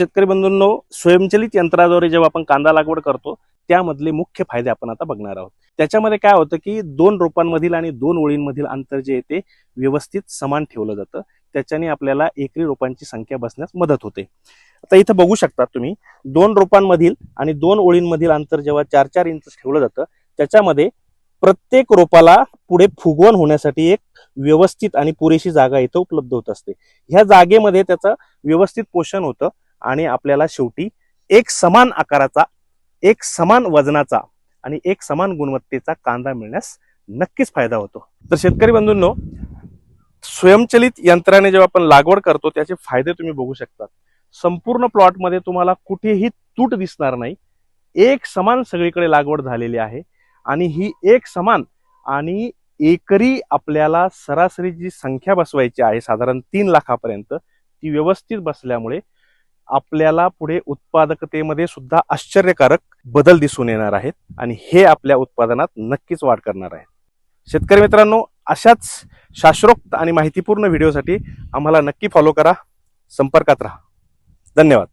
शेतकरी बंधूंनो स्वयंचलित यंत्राद्वारे जेव्हा आपण कांदा लागवड करतो त्यामधले मुख्य फायदे आपण आता बघणार आहोत. त्याच्यामध्ये काय होतं की दोन रोपांमधील आणि दोन ओळींमधील अंतर जे आहे ते व्यवस्थित समान ठेवलं जातं. त्याच्याने आपल्याला एकरी रोपांची संख्या बसण्यास मदत होते. आता इथं बघू शकता तुम्ही दोन रोपांमधील आणि दोन ओळींमधील अंतर जेव्हा चार चार इंच ठेवलं जातं त्याच्यामध्ये प्रत्येक रोपाला पुढे फुगवण होण्यासाठी एक व्यवस्थित आणि पुरेशी जागा इथं उपलब्ध होत असते. ह्या जागेमध्ये त्याचं व्यवस्थित पोषण होतं. आणि आपल्याला शेवटी एक समान आकाराचा एक समान वजनाचा आणि एक समान गुणवत्तेचा कांदा मिळण्यास नक्कीच फायदा होतो. तर शेतकरी बंधूंनो स्वयंचलित यंत्राने जेव्हा आपण लागवड करतो त्याचे फायदे तुम्ही बघू शकता संपूर्ण प्लॉटमध्ये तुम्हाला कुठेही तूट दिसणार नाही. एक समान सगळीकडे लागवड झालेली आहे आणि ही एक समान आणि एकरी आपल्याला सरासरी जी संख्या बसवायची आहे साधारण तीन लाखापर्यंत ती व्यवस्थित बसल्यामुळे आपल्याला पुढे उत्पादकतेमध्ये सुद्धा आश्चर्यकारक बदल दिसून येणार आहेत आणि हे आपल्या उत्पादनात नक्कीच वाढ करणार आहे शेतकरी मित्रांनो अशाच शास्त्रोक्त आणि माहितीपूर्ण व्हिडिओसाठी आम्हाला नक्की फॉलो करा संपर्कात राहा. धन्यवाद.